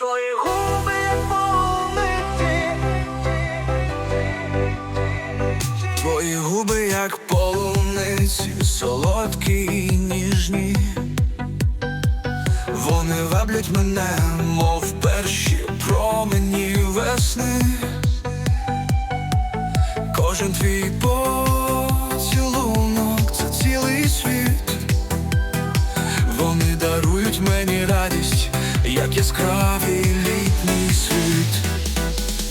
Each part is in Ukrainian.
Твої губи як Твої губи, як полуниці, солодкі і ніжні. Вони ваблять мене, мов перші промені весни. Кожен твій поцілунок це цілий світ. Вони дарують мені радість, як яскравий літній світ.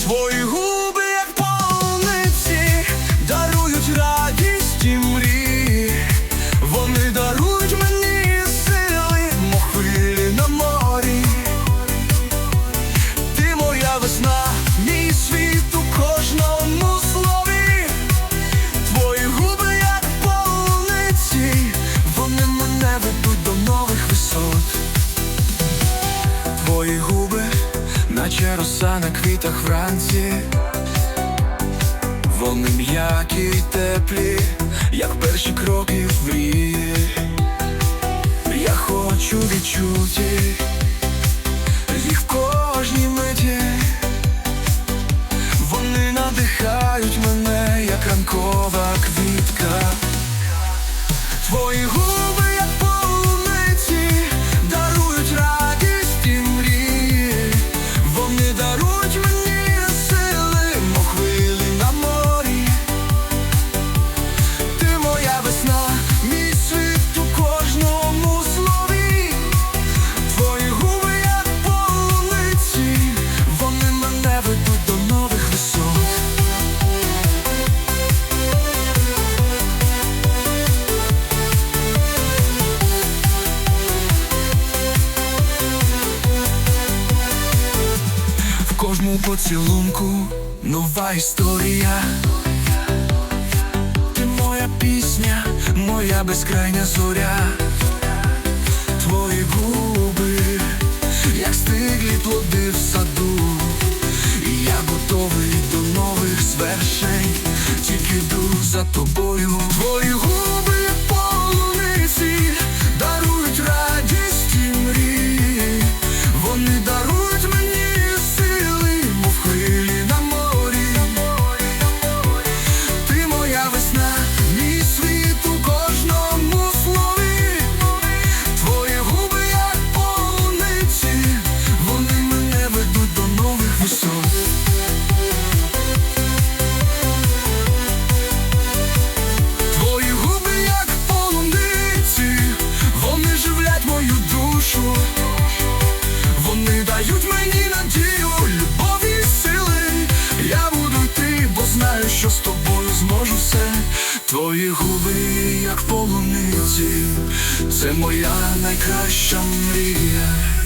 Твої губи, як полниці, дарують радість і мрії. Вони дарують мені сили, мов хвилі на морі. Ти моя весна, Твої губи, наче роса на квітах вранці. Вони м'які й теплі, як перші кроки в мрії. Я хочу відчути їх в кожній миті. Вони надихають поцілунку нова історія. Ти моя пісня, моя безкрайня зоря. Твої губи, як стиглі плоди в саду. І я готовий до нових звершень, тільки йду за тобою. Душу. Вони дають мені надію, любов і сили. Я буду йти, бо знаю, що з тобою зможу все. Твої губи, як полуниці, це моя найкраща мрія.